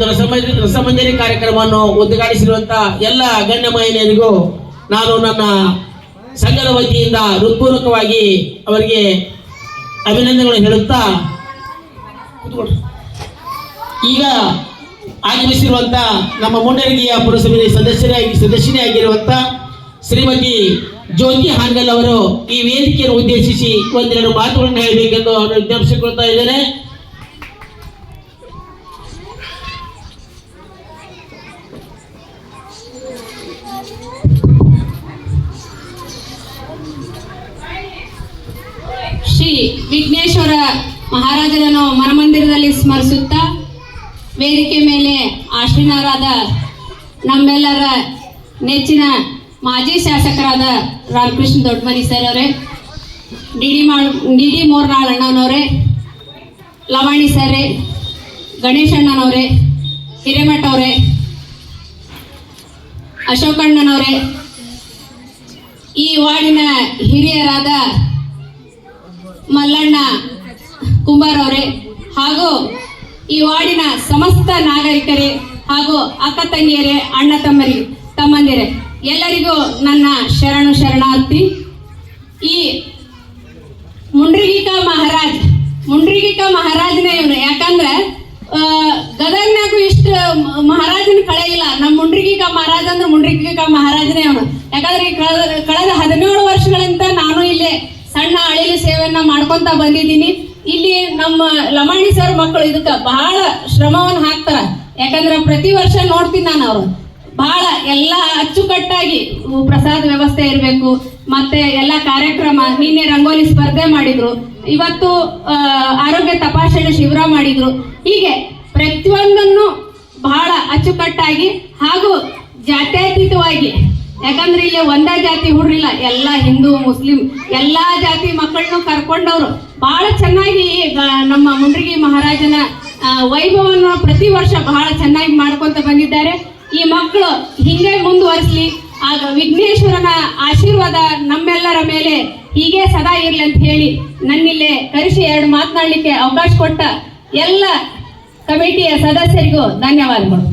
ರಸಮಂಜರಿ ಕಾರ್ಯಕ್ರಮವನ್ನು ಉದ್ಘಾಟಿಸಿರುವಂತ ಎಲ್ಲ ಗಣ್ಯಮಾನ್ಯರಿಗೂ ನಾನು ನನ್ನ ಸಂಘದ ವತಿಯಿಂದ ಹೃತ್ಪೂರ್ವಕವಾಗಿ ಅವರಿಗೆ ಅಭಿನಂದನೆಗಳನ್ನು ಹೇಳುತ್ತಾ ಈಗ ಆಗಮಿಸಿರುವಂತ ನಮ್ಮ ಮುಂಡರಗಿಯ ಪುರಸಭೆಯ ಸದಸ್ಯರಾಗಿ ಸದಸ್ಯನೇ ಆಗಿರುವಂತ ಶ್ರೀಮತಿ ಜ್ಯೋತಿ ಹಾನ್ಗಲ್ ಅವರು ಈ ವೇದಿಕೆಯನ್ನು ಉದ್ದೇಶಿಸಿ ಒಂದೆರಡು ಮಾತುಗಳನ್ನು ಹೇಳಬೇಕೆಂದು ಅವರು ವಿಜ್ಞಾಪಿಸಿಕೊಳ್ತಾ ಇದ್ದೇನೆ. ಶ್ರೀ ವಿಘ್ನೇಶ್ವರ ಮಹಾರಾಜರನ್ನು ಮನಮಂದಿರದಲ್ಲಿ ಸ್ಮರಿಸುತ್ತಾ ವೇದಿಕೆ ಮೇಲೆ ಆಶ್ರೀನರಾದ ನಮ್ಮೆಲ್ಲರ ನೆಚ್ಚಿನ ಮಾಜಿ ಶಾಸಕರಾದ ರಾಮಕೃಷ್ಣ ದೊಡ್ಡಮನಿ ಸರ್ ಅವರೇ, ಡಿ ಡಿ ಮಾ ಡಿ ಡಿ ಮೋರ್ನಾಳ್ ಅಣ್ಣನವರೇ ಲವಾಣಿ ಸರ್ ಗಣೇಶ್ ಹಿರೇಮಠ ಅವರೇ ಅಶೋಕ್ ಅಣ್ಣನವರೇ ಈ ವಾರ್ಡಿನ ಹಿರಿಯರಾದ ಮಲ್ಲಣ್ಣ ಕುಂಬಾರ್ ಅವರೇ ಹಾಗೂ ಈ ವಾರ್ಡಿನ ಸಮಸ್ತ ನಾಗರಿಕರೇ ಹಾಗೂ ಅಕ್ಕ ತಂಗಿಯರೇ, ಅಣ್ಣ ತಮ್ಮರಿ, ತಮ್ಮಂದಿರೇ, ಎಲ್ಲರಿಗೂ ನನ್ನ ಶರಣು ಶರಣಾರ್ಥಿ. ಈ ಮುಂಡ್ರಿಗಿಕಾ ಮಹಾರಾಜ್ ಮುಂಡ್ರಿಗಿಕಾ ಮಹಾರಾಜನೇ ಇವನು. ಯಾಕಂದ್ರೆ ಗದಗ್ನಾಗೂ ಇಷ್ಟು ಇಲ್ಲ ನಮ್ಮ ಕ ಮಹಾರಾಜ ಅಂದ್ರೆ ಮುಂಡ್ರಿಗಿಕಾ ಮಹಾರಾಜನೇ ಅವನು. ಯಾಕಂದ್ರೆ ಕಳೆದ ಹದಿನೇಳು ವರ್ಷಗಳಿಂದ ನಾನು ಇಲ್ಲೇ ಸಣ್ಣ ಅಳಿಲು ಸೇವೆಯನ್ನ ಮಾಡ್ಕೊಂತ ಬಂದಿದ್ದೀನಿ. ಇಲ್ಲಿ ನಮ್ಮ ಲಮಾಣಿ ಸರ್ ಮಕ್ಕಳು ಇದಕ್ಕೆ ಬಹಳ ಶ್ರಮವನ್ನು ಹಾಕ್ತಾರ. ಯಾಕಂದ್ರೆ ಪ್ರತಿ ವರ್ಷ ನೋಡ್ತೀನಿ ನಾನು ಅವರು. ಬಹಳ ಎಲ್ಲ ಅಚ್ಚುಕಟ್ಟಾಗಿ ಪ್ರಸಾದ ವ್ಯವಸ್ಥೆ ಇರಬೇಕು. ಮತ್ತೆ ಎಲ್ಲ ಕಾರ್ಯಕ್ರಮ, ನಿನ್ನೆ ರಂಗೋಲಿ ಸ್ಪರ್ಧೆ ಮಾಡಿದ್ರು. ಇವತ್ತು ಆರೋಗ್ಯ ತಪಾಸಣೆ ಶಿಬಿರ ಮಾಡಿದ್ರು. ಹೀಗೆ ಪ್ರತಿಯೊಂದನ್ನು ಬಹಳ ಅಚ್ಚುಕಟ್ಟಾಗಿ ಹಾಗೂ ಜಾತ್ಯತೀತವಾಗಿ. ಯಾಕಂದ್ರೆ ಇಲ್ಲಿ ಒಂದೇ ಜಾತಿ ಹುಡ್ರಿಲ್ಲ, ಎಲ್ಲ ಹಿಂದೂ, ಮುಸ್ಲಿಂ, ಎಲ್ಲಾ ಜಾತಿ ಮಕ್ಕಳನ್ನು ಕರ್ಕೊಂಡವ್ರು. ಬಹಳ ಚೆನ್ನಾಗಿ ನಮ್ಮ ಮುಂಡ್ರಿಗಿ ಮಹಾರಾಜನ ವೈಭವವನ್ನು ಪ್ರತಿ ವರ್ಷ ಬಹಳ ಚೆನ್ನಾಗಿ ಮಾಡ್ಕೊಂತ ಬಂದಿದ್ದಾರೆ. ಈ ಮಕ್ಕಳು ಹಿಂಗೆ ಮುಂದುವರಿಸ್ಲಿ, ಆಗ ವಿಘ್ನೇಶ್ವರನ ಆಶೀರ್ವಾದ ನಮ್ಮೆಲ್ಲರ ಮೇಲೆ ಹೀಗೆ ಸದಾ ಇರ್ಲಿ ಅಂತ ಹೇಳಿ ನನ್ನಿಲ್ಲೇ ಕರೆಸಿ ಎರಡು ಮಾತನಾಡಲಿಕ್ಕೆ ಅವಕಾಶ ಕೊಟ್ಟ ಎಲ್ಲ ಕಮಿಟಿಯ ಸದಸ್ಯರಿಗೂ ಧನ್ಯವಾದಗಳು